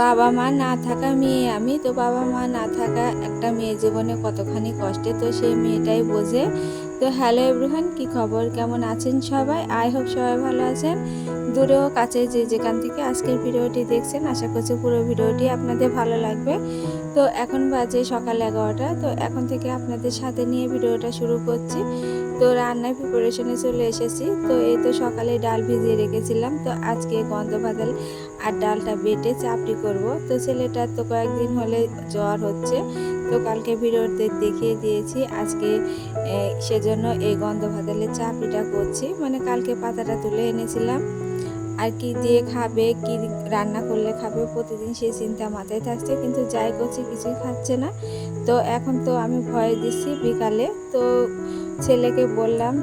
বাবা মা না থাকা মেয়ে আমি। তো বাবা মা না থাকা একটা মেয়ে জীবনে কতখানি কষ্টে, তো সেই মেয়েটাই বোঝে। তো হ্যালো এভরিওয়ান, কি খবর? কেমন আছেন সবাই? আই হোপ সবাই ভালো আছেন। দূরেও কাছে যে যেখান থেকে আজকের ভিডিওটি দেখছেন, আশা করছি পুরো ভিডিওটি আপনাদের ভালো লাগবে। তো এখন বাজে সকাল এগারোটা, তো এখন থেকে আপনাদের সাথে নিয়ে ভিডিওটা শুরু করছি। তো রান্নার প্রিপারেশনে চলে এসেছি। তো এই তো সকালে ডাল ভিজিয়ে রেখেছিলাম। তো আজকে গন্ধ বাদাল আর ডালটা বেটে চাপড়ি করব। তো ছেলেটার তো কয়েকদিন হলে জ্বর হচ্ছে। তো কালকে ভিডিওতে দেখিয়ে দিয়েছি আজকে সেজন্য এই গন্ধ ভাতালের চাপড়িটা করছি। মানে কালকে পাতাটা তুলে এনেছিলাম। আর কি দিয়ে খাবে, কি রান্না করলে খাবে, প্রতিদিন সেই চিন্তা মাথায় থাকছে। কিন্তু যাই করছি কিছুই খাচ্ছে না। তো এখন তো আমি ভয় দিচ্ছি বিকালে। তো ছেলেকে বললাম,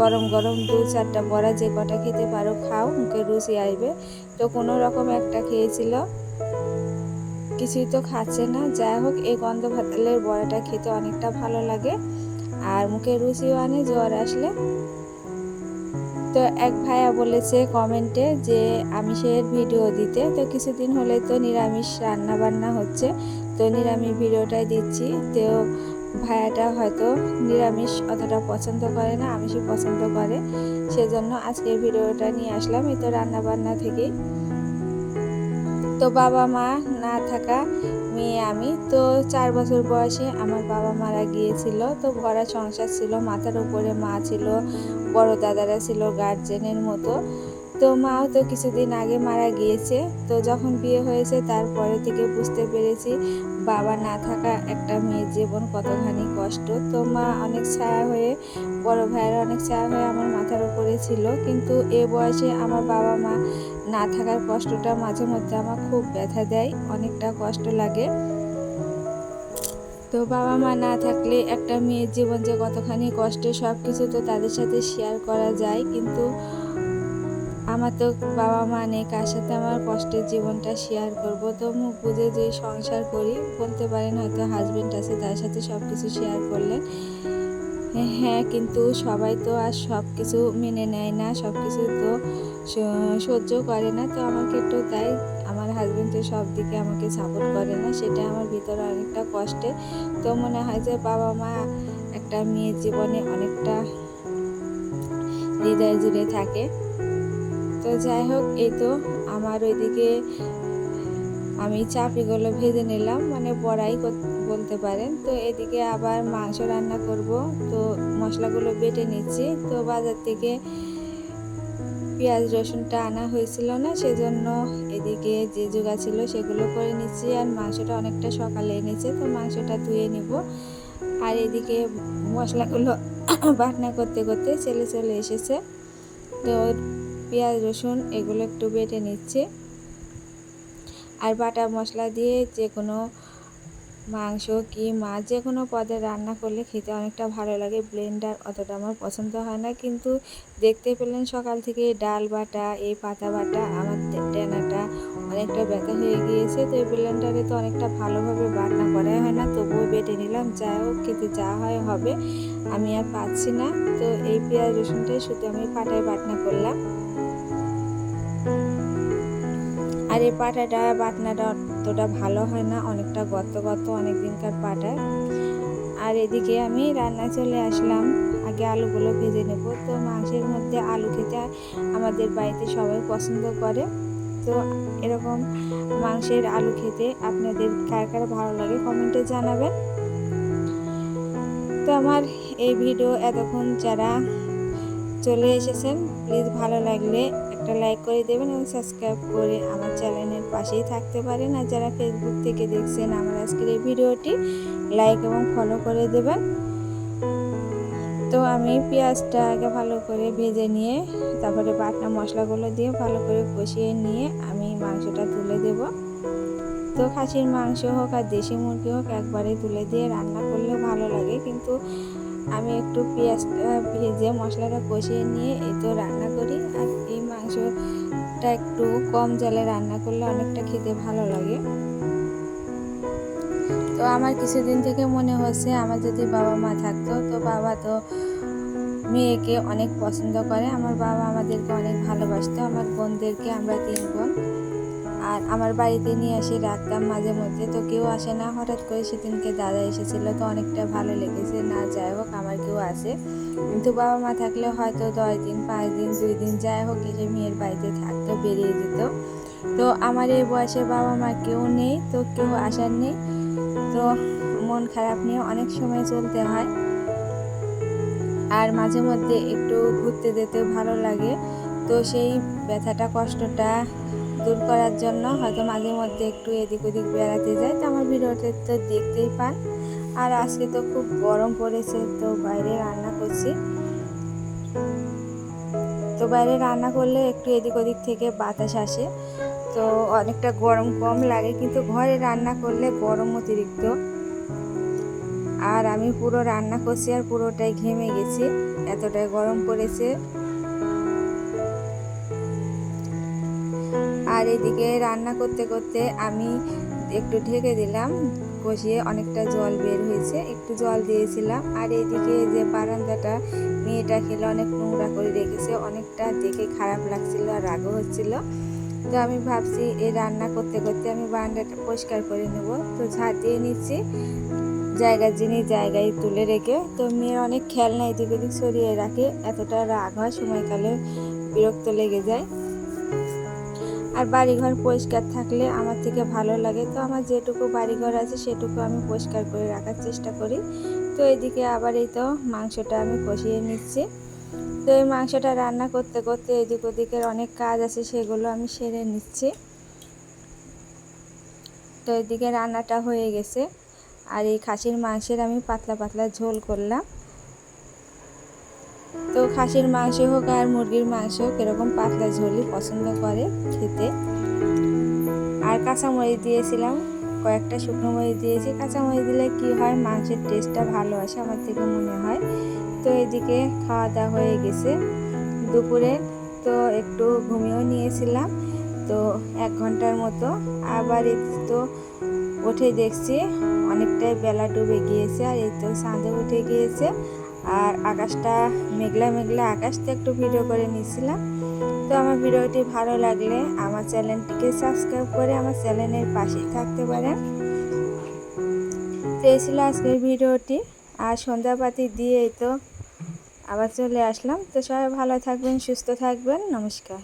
গরম গরম দু চারটা বড়া যে কটা খেতে পারো খাও, মুখে রুচি আসবে। তো কোনো রকম একটা খেয়েছিল। কিছুই তো খাচ্ছে না। যাই হোক, এই গন্ধ ভাতালের বড়াটা খেতে অনেকটা ভালো লাগে আর মুখে রুচিও আনে, জ্বর আসলে। তো এক ভাইয়া বলেছে কমেন্টে যে, আমিষের ভিডিও দিতে। তো কিছুদিন হলে তো নিরামিষ রান্না বান্না হচ্ছে। তো নিরামিষ ভিডিওটাই দিচ্ছি। তো ভাইয়াটা হয়তো নিরামিষ অতটা পছন্দ করে না, আমিষই পছন্দ করে। সেজন্য আজকের ভিডিওটা নিয়ে আসলাম এই তো রান্না বান্না থেকেই। তো বাবা মা না থাকা মেয়ে আমি, তো চার বছর বয়সে আমার বাবা মারা গিয়েছিল। তো ভরা সংসার ছিল, মাথার উপরে মা ছিল, বড় দাদারা ছিল গার্জেনের মতো। তো মাও তো কিছুদিন আগে মারা গিয়েছে। তো যখন বিয়ে হয়েছে, তারপরে থেকে বুঝতে পেরেছি বাবা না থাকা একটা মেয়ের জীবন কতখানি কষ্ট। তো মা অনেক ছায়া হয়ে, বড় ভাইয়ের অনেক ছায়া হয়ে আমার মাথার উপরে ছিল। কিন্তু এ বয়সে আমার বাবা মা না থাকার কষ্টটা মাঝে মধ্যে আমার খুব ব্যথা দেয়, অনেকটা কষ্ট লাগে। তো বাবা মা না থাকলে একটা মেয়ের জীবন যে কতখানি কষ্টে সব কিছু তো তাদের সাথে শেয়ার করা যায়। কিন্তু আমার তো বাবা মা নেই, কার সাথে আমার কষ্টের জীবনটা শেয়ার করব? তো মুখ বুঝে যে সংসার করি, বলতে পারেন হয়তো হাজব্যান্ড আছে, তার সাথে সব কিছু শেয়ার করলেন। হ্যাঁ কিন্তু সবাই তো আর সব কিছু মেনে নেয় না সব কিছু তো সহ্য করে না। তো আমাকে একটু তাই, আমার হাজবেন্ড তো সব দিকে আমাকে সাপোর্ট করে না, সেটা আমার ভিতরে অনেকটা কষ্টে। তো মনে হয় যে বাবা মা একটা মেয়ের জীবনে অনেকটা হৃদয় জুড়ে থাকে। তো যাই হোক, এই তো আমার ওইদিকে আমি চাপড়িগুলো ভেজে নিলাম মানে বড়াই বলতে পারেন। তো এদিকে আবার মাংস রান্না করব। তো মশলাগুলো বেটে নিচ্ছি। তো বাজার থেকে পেঁয়াজ, রসুনটা আনা হয়েছিল না, সেজন্য এদিকে যে জোগা ছিল সেগুলো করে নিচ্ছি। আর মাংসটা অনেকটা সকালে এনেছে, তো মাংসটা ধুয়ে নিব। আর এদিকে মশলাগুলো বাটনা করতে করতে ছেলে চলে এসেছে। তো পেঁয়াজ, রসুন এগুলো একটু বেটে নিচ্ছে। আর বাটা মশলা দিয়ে যে কোনো মাংস কি মাছ যে কোনো পদে রান্না করলে খেতে অনেকটা ভালো লাগে। ব্লেন্ডার অতটা আমার পছন্দ হয় না। কিন্তু দেখতে পেলেন সকাল থেকে ডাল বাটা, এই পাতা বাটা আমার ডেনাটা অনেকটা ব্যথা হয়ে গিয়েছে। তো এই ব্লেন্ডারে তো অনেকটা ভালোভাবে বাটনা করা হয় না। তবুও বেটে নিলাম। যাই হোক, খেতে যা হয় হবে। আমি আর পাচ্ছি না। তো এই পেঁয়াজ, রসুনটাই শুধু আমি পাটায় বাটনা করলাম। আর এই পাটাটা, বাটনাটা অতটা ভালো হয় না, অনেকটা গত গত অনেক দিনকার পাটা। আর এদিকে আমি রান্না চলে আসলাম। আগে আলুগুলো ভেজে নেব। তো মাংসের মধ্যে আলু খেতে আমাদের বাড়িতে সবাই পছন্দ করে। তো এরকম মাংসের আলু খেতে আপনাদের কার কার ভালো লাগে কমেন্টে জানাবেন। তো আমার এই ভিডিও এতক্ষণ যারা চলে এসেছেন, প্লিজ ভালো লাগলে একটা লাইক করে দেবেন এবং সাবস্ক্রাইব করে আমার চ্যানেলের পাশেই থাকতে পারেন। আর যারা ফেসবুক থেকে দেখছেন আমার আজকের এই ভিডিওটি লাইক এবং ফলো করে দেবেন। তো আমি পেঁয়াজটা আগে ভালো করে ভেজে নিয়ে, তারপরে বাটনা মশলাগুলো দিয়ে ভালো করে কষিয়ে নিয়ে আমি মাংসটা তুলে দেব। তো খাসির মাংস হোক আর দেশি মুরগি হোক, একবারে তুলে দিয়ে রান্না করলেও ভালো লাগে। কিন্তু আমি একটু পেঁয়াজটা ভেজে মশলাটা কষিয়ে নিয়ে এই তো রান্না করি। আর এই মাংসটা একটু কম জলে রান্না করলে অনেকটা খেতে ভালো লাগে। তো আমার কিছুদিন থেকে মনে হচ্ছে আমার যদি বাবা মা থাকতো, তো বাবা তো মেয়েকে অনেক পছন্দ করে। আমার বাবা আমাদেরকে অনেক ভালোবাসতো। আমার বোনদেরকে আমরা তিন বোন। আর আমার বাড়িতে নিয়ে আসি রাখতাম মাঝে মধ্যে, তো কেউ আসে না। হঠাৎ করে সেদিনকে দাদা এসেছিল, তো অনেকটা ভালো লেগেছে। না, যাই হোক, আমার কেউ আসে। কিন্তু বাবা মা থাকলে হয়তো দশ দিন, পাঁচ দিন, দুই দিন, যাই হোক এসে মেয়ের বাড়িতে থাকতো, বেরিয়ে যেত। তো আমার এই বয়সে বাবা মা কেউ নেই, তো কেউ আসার নেই। তো মন খারাপ নিয়ে অনেক সময় চলতে হয়। আর মাঝে মধ্যে একটু ঘুরতে যেতে ভালো লাগে। তো সেই ব্যথাটা, কষ্টটা দূর করার জন্য হয়তো মাঝে মধ্যে একটু এদিক ওদিক বেড়াতে যাই তো আমার ভিডিওতে তো দেখতেই পান। আর আজকে তো খুব গরম পড়েছে, তো বাইরে রান্না করছি। তো বাইরে রান্না করলে একটু এদিক ওদিক থেকে বাতাস আসে। তো অনেকটা গরম কম লাগে, কিন্তু ঘরে রান্না করলে গরম অতিরিক্ত। আর আমি পুরো রান্না করছি আর পুরোটাই ঘেমে গেছি। এতটাই গরম পড়েছে। আর এদিকে রান্না করতে করতে আমি একটু ঢেকে দিলাম, কষিয়ে অনেকটা জল বের হয়েছে, একটু জল দিয়েছিলাম। আর এইদিকে যে বারান্দাটা, মেয়েটা খেলে অনেক নোংরা করে রেখেছে, অনেকটা দেখে খারাপ লাগছিল আর রাগও হচ্ছিল। তো আমি ভাবছি, এই রান্না করতে করতে আমি বারান্দাটা পরিষ্কার করে নেব। তো ঝাড় দিয়ে নিচ্ছি জায়গার জিনিস জায়গায় তুলে রেখে। তো মেয়ের অনেক খেলনা এদিক ওদিক সরিয়ে রাখে, এতটা রাগ হয় সময়কালে বিরক্ত লেগে যায়। আর বাড়িঘর পরিষ্কার থাকলে আমার থেকে ভালো লাগে। তো আমার যেটুকু বাড়িঘর আছে সেটুকু আমি পরিষ্কার করে রাখার চেষ্টা করি। তো এদিকে আবার এই তো মাংসটা আমি কষিয়ে নিচ্ছি। তো এই মাংসটা রান্না করতে করতে এদিক ওদিকের অনেক কাজ আছে সেগুলো আমি সেরে নিচ্ছি। তো এদিকে রান্নাটা হয়ে গেছে। আর এই খাসির মাংসের আমি পাতলা পাতলা ঝোল করলাম। তো খাসির মাংস হোক আর মুরগির মাংস হোক, এরকম পাতলা ঝোলই পছন্দ করে খেতে। আর কাঁচামরিচ দিয়েছিলাম, কয়েকটা শুকনো মরিচ দিয়েছি। কাঁচামরিচ দিলে কি হয়, মাংসের টেস্টটা ভালো আসে আমার থেকে মনে হয়। তো এদিকে খাওয়া দাওয়া হয়ে গেছে। দুপুরে তো একটু ঘুমিয়েও নিয়েছিলাম, তো এক ঘণ্টার মতো। আবার তো উঠে দেখছি অনেকটাই বেলা ডুবে গিয়েছে, আর এই তো চাঁদে উঠে গিয়েছে। আর আকাশটা মেঘলা মেঘলা আকাশটা একটু ভিডিও করে নিয়েছিলাম। তো আমার ভিডিওটি ভালো লাগলে আমার চ্যানেলটিকে সাবস্ক্রাইব করে আমার চ্যানেলের পাশে থাকতে পারেন। তো এই আজকের ভিডিওটি। আর সন্ধ্যাপাতি দিয়েই তো আবার চলে আসলাম। তো সবাই ভালো থাকবেন, সুস্থ থাকবেন। নমস্কার।